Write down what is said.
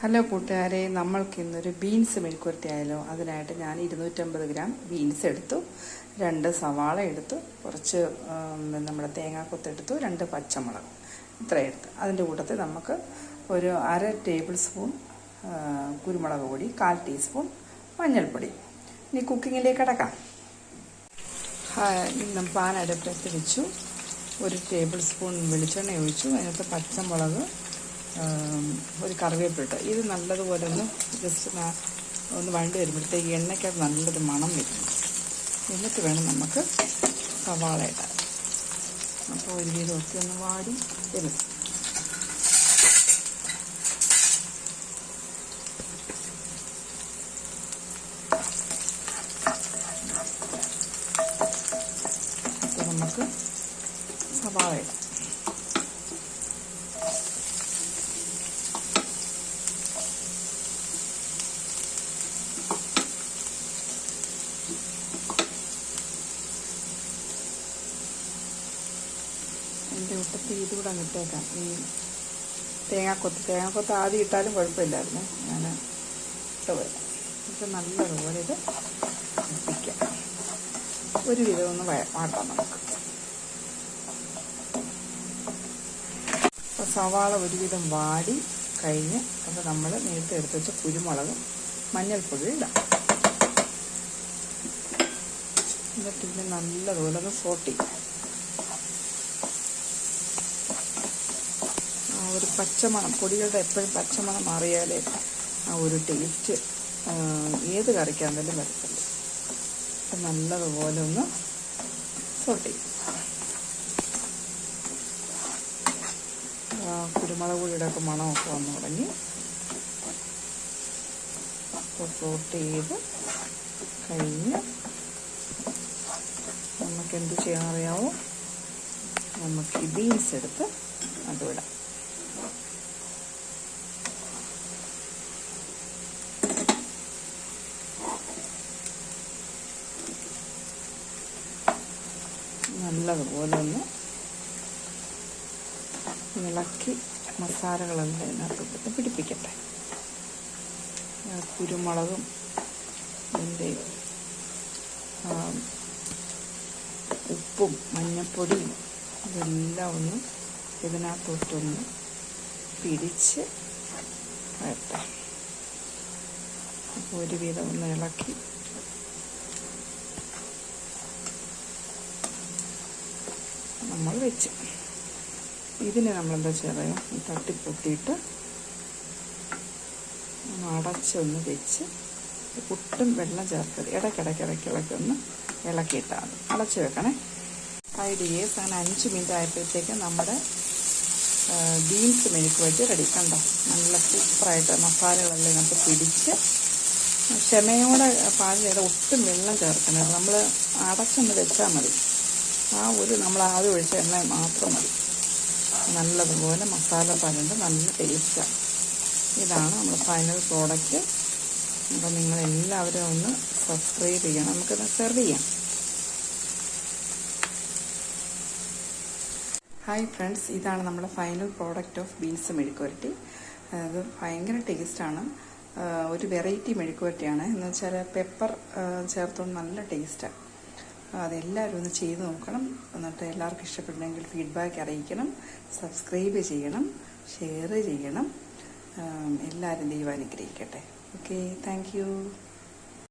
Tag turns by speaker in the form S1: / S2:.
S1: Hello കൂട്ടുകാരെ നമ്മൾക്കിന്നൊരു beans മെഴുക്കുരട്ടി ആയാലോ അതിനായിട്ട് ഞാൻ ഇരുന്നൂറ്റമ്പത് ഗ്രാം ബീൻസ് എടുത്തു. രണ്ട് സവാള എടുത്തു. കുറച്ച് നമ്മുടെ തേങ്ങാക്കൊത്ത് എടുത്തു. രണ്ട് പച്ചമുളക്. ഇത്ര എടുത്ത്. അതിന്റെ കൂട്ടത്തിൽ നമുക്ക് ഒരു അര ടേബിൾ സ്പൂൺ കുരുമുളക് പൊടി കാൽ ടീസ്പൂൺ മഞ്ഞൾപ്പൊടി. ഇനി കുക്കിങ്ങിലേക്ക് കിടക്കാം. പാൻ അടുപ്പത്ത് വെച്ചു. ഒരു ടേബിൾ സ്പൂൺ വെളിച്ചെണ്ണ ഒഴിച്ചു. അതിനകത്ത് പച്ചമുളക് ഒരു കറിവേപ്പിട്ട് ഇത് നല്ലതുപോലെ ഒന്ന് ജസ്റ്റ് ഒന്ന് വഴണ്ട് വരുമ്പോഴത്തേക്ക് എണ്ണയ്ക്കകത്ത് നല്ലൊരു മണം വരും. എന്നിട്ട് വേണം നമുക്ക് സവാള ഇടാൻ. അപ്പോൾ ഒരു വിധമൊക്കെ ഒന്ന് വാടി വരും അപ്പോൾ നമുക്ക് സവാള ഇടാം. എന്റെ കൂട്ടത്തിൽ ഇതുകൂടെ അങ്ങ് ഇട്ടേക്കാം. ഈ തേങ്ങാക്കൊത്ത് തേങ്ങാക്കൊത്ത് ആദ്യം ഇട്ടാലും കുഴപ്പമില്ലായിരുന്നു. ഞാൻ ഇട്ട് വരാം ഇത് നല്ലതുപോലെ ഇത് വയ്ക്കാം ഒരു വിധം ഒന്ന് വാട്ടാം നമുക്ക്. അപ്പോൾ സവാള ഒരുവിധം വാടി കഴിഞ്ഞ് അപ്പോൾ നമ്മൾ നേരത്തെ എടുത്ത് വെച്ച കുരുമുളകും മഞ്ഞൾപ്പൊടി ഇടാം. എന്നിട്ട് ഇതിനെ നല്ലതുപോലെ ഒന്ന് സോട്ട് ചെയ്യാം ആ ഒരു പച്ചമണം പൊടികളുടെ എപ്പോഴും പച്ചമണം മാറിയാലേ ആ ഒരു ടേസ്റ്റ് ഏത് കറിക്കാണെങ്കിലും വരത്തുള്ളൂ. അപ്പം നല്ലതുപോലെ ഒന്ന് സോട്ട് ചെയ്യും. കുരുമുളക് പൊടിയുടെ ഒക്കെ മണമൊക്കെ വന്നു തുടങ്ങി. അപ്പോൾ സോട്ട് ചെയ്ത് കഴിഞ്ഞ് നമുക്ക് എന്ത് ചെയ്യാൻ അറിയാമോ നമുക്ക് ബീൻസ് എടുത്ത് അതിടാം നല്ലതുപോലെ ഒന്ന് ഇളക്കി മസാലകളെല്ലാം ഇതിനകത്ത് പിടിപ്പിക്കട്ടെ. കുരുമുളകും ഇതിന്റെ ഉപ്പും മഞ്ഞപ്പൊടിയും ഇതെല്ലാം ഒന്ന് ഇതിനകത്തോട്ടൊന്ന് പിടിച്ച് വരട്ടെ. അപ്പോൾ ഒരുവിധം ഒന്ന് ഇളക്കി നമ്മൾ വെച്ച്. ഇതിനെ നമ്മളെന്താ ചെയ്യുക? തട്ടിപ്പൊട്ടിയിട്ട് ഒന്ന് അടച്ചൊന്ന് വെച്ച് ഒട്ടും വെള്ളം ചേർക്കരുത് ഇടയ്ക്കിടയ്ക്ക് ഇടയ്ക്ക് ഒന്ന് ഇളക്കിയിട്ടാൽ മതി അടച്ച് വെക്കണേ. ഡേയ്സ് അങ്ങനെ അഞ്ച് മിനിറ്റ് ആയപ്പോഴത്തേക്ക് നമ്മുടെ ബീൻസ് മെഴുക്ക് വെച്ച് റെഡി കണ്ടോ? നല്ല സൂപ്പറായിട്ട് മസാലകളെല്ലാം ഇതിനകത്ത് പിടിച്ച് ക്ഷമയോടെ പാചകം ചെയ്ത ഒട്ടും വെള്ളം ചേർക്കണേ നമ്മൾ അടച്ചൊന്ന് വെച്ചാൽ മതി. ആ ഒരു നമ്മൾ ആദ്യം ഒഴിച്ച എണ്ണ മാത്രം മതി. നല്ലതുപോലെ മസാല പരണ്ട് നല്ല ടേസ്റ്റാണ് ഇതാണ് നമ്മൾ ഫൈനൽ പ്രോഡക്റ്റ് അപ്പം നിങ്ങൾ എല്ലാവരും ഒന്ന് സബ്സ്ക്രൈബ് ചെയ്യണം. നമുക്കിത് സെർവ് ചെയ്യാം. ഹായ് ഫ്രണ്ട്സ് ഇതാണ് നമ്മുടെ ഫൈനൽ പ്രോഡക്റ്റ് ഓഫ് ബീൻസ് മെഴുക്കുവരട്ടി. അത് ഭയങ്കര ടേസ്റ്റാണ് ഒരു വെറൈറ്റി മെഴുക്കുവരട്ടിയാണ്. എന്ന് വെച്ചാൽ പെപ്പർ ചേർത്തുകൊണ്ട് നല്ല ടേസ്റ്റാണ് അതെല്ലാവരും ഒന്ന് ചെയ്ത് നോക്കണം. എന്നിട്ട് എല്ലാവർക്കും ഇഷ്ടപ്പെട്ടെങ്കിൽ ഫീഡ്ബാക്ക് അറിയിക്കണം. സബ്സ്ക്രൈബ് ചെയ്യണം. ഷെയർ ചെയ്യണം. എല്ലാവരും ദൈവം അനുഗ്രഹിക്കട്ടെ ഓക്കെ താങ്ക്